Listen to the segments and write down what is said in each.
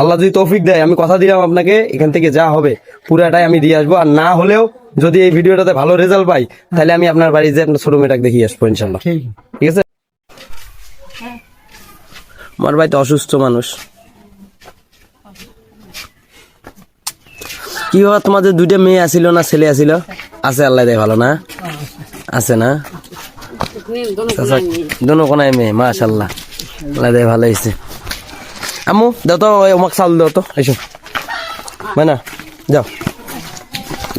আল্লাহ যদি তৌফিক দেয় আমি কথা দিলাম আপনাকে এখান থেকে যা হবে পুরাটাই আমি দিয়ে আসব। আর না হলেও যদি এই ভিডিওটাতে ভালো রেজাল্ট পাই তাহলে আমি আপনার বাড়ি যে আপনার ছোট মেয়েটাকে দেখিয়ে আসব ইনশাল্লাহ ঠিক। ঠিক আছে? আমার ভাই তো অসুস্থ মানুষ। কি হওয়া তোমাদের দুইটা মেয়ে আসিল না ছেলে আসিল আছে আল্লাহ দেয় ভালো না? আছে না? আচ্ছা, দোনো কোনায় মেয়ে মাশাল্লাহ আল্লাহ দেয় ভালো হয়েছে আমু দাও তো আমাকে চাল দাও তো এসো না যাও।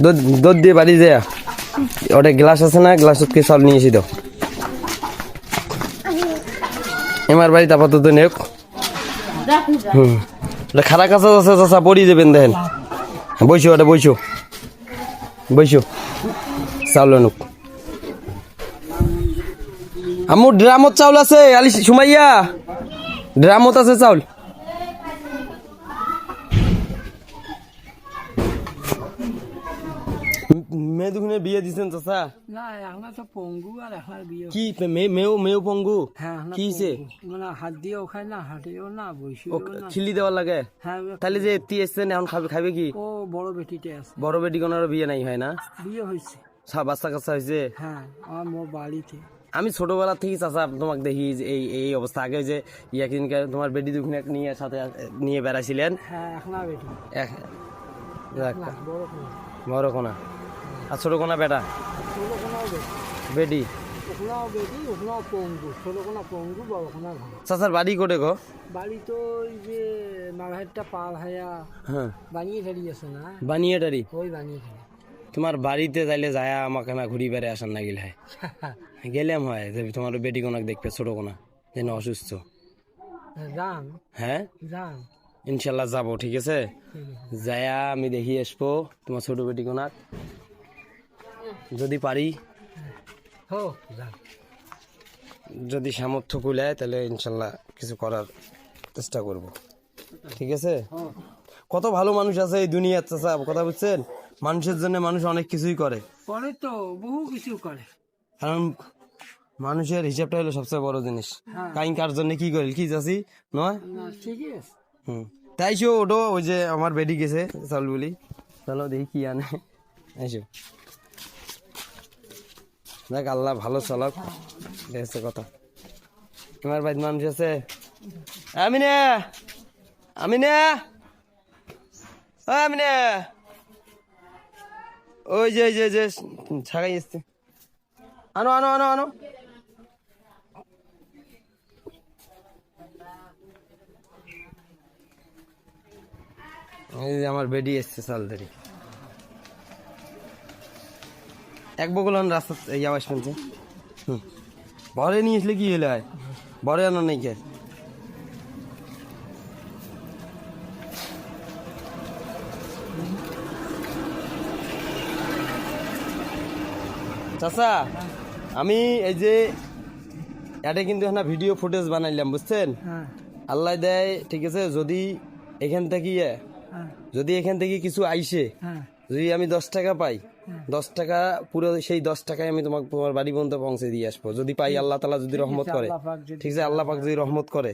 দুধ দুধ দিয়ে বাড়ি যা ওটা গ্লাস আছে না গ্লাস কি চাউল নিয়ে এসে দাও। এমার বাড়িতে আপাতত নেক হুম। ওটা খারা কাছা আছে, চাচা পড়ি যাবেন, দেখেন। বইছো ওটা বইছো বইছো চাউল নুক আমু ড্রামত চাউল আছে আলি সুমাইয়া। ড্রামত আছে চাউল মেয়ে দুখানে বিয়ে দিছেন চাচা? না এখন তো পঙ্গু আর এখন বিয়ে কি মেয়ে মেয়েও মেয়েও পঙ্গু? হ্যাঁ কি হয়েছে মানে হাত খায় না হাঁটিও না খিলি দেওয়ার লাগে? হ্যাঁ তাহলে যে এসছেন এখন খাবে খাবে কি? ও বড় বেটিতে আছে। বড় বেটি বিয়ে নাই হয় না? বিয়ে হয়েছে বাচ্চা কাচ্চা হয়েছে হ্যাঁ আমার মোর বাড়িতে। আমি ছোটবেলা থেকে চাচা তোমাকে দেখি এই এই অবস্থা। আগে যে ইয়াকিনকে তোমার বেটি দুখানে নিয়ে সাথে নিয়ে বেড়াইছিলেন। হ্যাঁ এখন বেটি। বড় কোনা আর ছোট কোনা বেটা? বড়। বাড়ি হায়া। তোমার বাড়িতে যাইলে যায় আমাকে না ঘুরি বেড়ে আসার না গেলে গেলাম হয় যে তোমার বেটি কোনাক দেখবে ছোট কোনা, যেন অসুস্থ। হ্যাঁ? ইনশাল্লাহ যাব, ঠিক আছে? যায়া আমি দেখি আসব তোমার ছোট বেটি কোনাক। যদি পারি। যদি সামর্থ্য কুলায় তাহলে ইনশাল্লাহ কিছু করার চেষ্টা করব। ঠিক আছে? কত ভালো মানুষ আছে এই দুনিয়ার চাচা কথা বুঝছেন? মানুষের জন্য মানুষ অনেক কিছুই করে। করে তো বহু কিছু করে। কারণ মানুষের হিসাবটা হলো সবচেয়ে বড় জিনিস। হ্যাঁ। কাইন কার জন্য কি করিল কি চাষি নয়? ঠিকই আছে। হুম। তাই ওটো ওই যে আমার বেডি গেছে চাল বলি। চলো দেখি কি আনে। আইসো দেখ আল্লাহ ভালো চালক। দেখছে কথা। তোমার বাড়ির মানুষ আছে। আমি না আমি না আমি না ওই যে যে যে, ছাগাই এসছে। আনো আনো আনো আনো। এই যে আমার বেডি এসছে, চাল এক বগল রাস্তা আওয়াজ শুনছে হুম। বরে নিয়ে আসলে কি হলে হয় বরে আনো নাই কে? চাচা আমি এই যে এটা কিন্তু একটা ভিডিও ফুটেজ বানাইলাম বুঝছেন? হ্যাঁ। আল্লাহ দেয় ঠিক আছে? যদি এখান থেকে ইয়ে, হ্যাঁ। যদি এখান থেকে কিছু আইসে হ্যাঁ। যদি আমি দশ টাকা পাই দশ টাকা পুরো সেই দশ টাকায় আমি তোমাকে তোমার বাড়ি পর্যন্ত পৌঁছে দিয়ে আসব। যদি পাই আল্লাহ তালা যদি রহমত করে। ঠিক আছে আল্লাহ পাক যদি রহমত করে।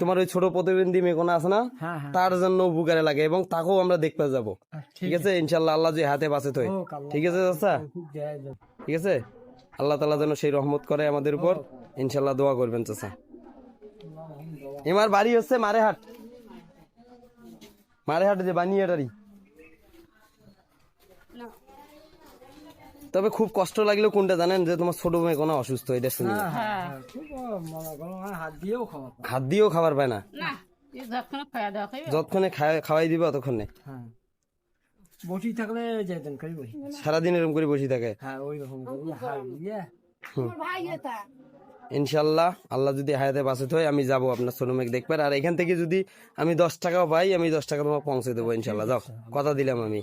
তোমার ওই ছোট প্রতিবন্ধী মেঘনা আছে না? হ্যাঁ হ্যাঁ। তার জন্য উপকারে লাগে এবং তাকেও আমরা দেখতে যাব। ঠিক ঠিক আছে? ইনশাল্লাহ আল্লাহ যে হাতে বাঁচে তো ঠিক আছে জয়। ঠিক আছে? আল্লাহ তালা যেন সেই রহমত করে আমাদের উপর। ইনশাল্লাহ দোয়া করবেন চাচা। এমার বাড়ি হচ্ছে মারেহাট। মারেহাট যে বানিয়াটারি। তবে খুব কষ্ট লাগলেও কোনটা জানেন যে তোমার ছোট মেয়ে কোনো অসুস্থ এটা শুনে হ্যাঁ হ্যাঁ হাত দিয়েও খাওয়া হাত দিয়েও খাবার পায় না। যতক্ষণে খাওয়াই- দিবে ততক্ষণে হ্যাঁ। বসি থাকলে যেতেন খাই বসি সারাদিন এরকম করে বসে থাকে। হ্যাঁ ওই রকম করে হাত দিয়ে। ভাই এটা। ইনশাল্লাহ আল্লাহ যদি হায়াতে বাঁচে হয় আমি যাব আপনার ছোট মেয়েকে দেখবার। আর এখান থেকে যদি আমি দশ টাকাও পাই আমি দশ টাকা তোমাকে পৌঁছে দেবো ইনশাল্লাহ যাও কথা দিলাম আমি।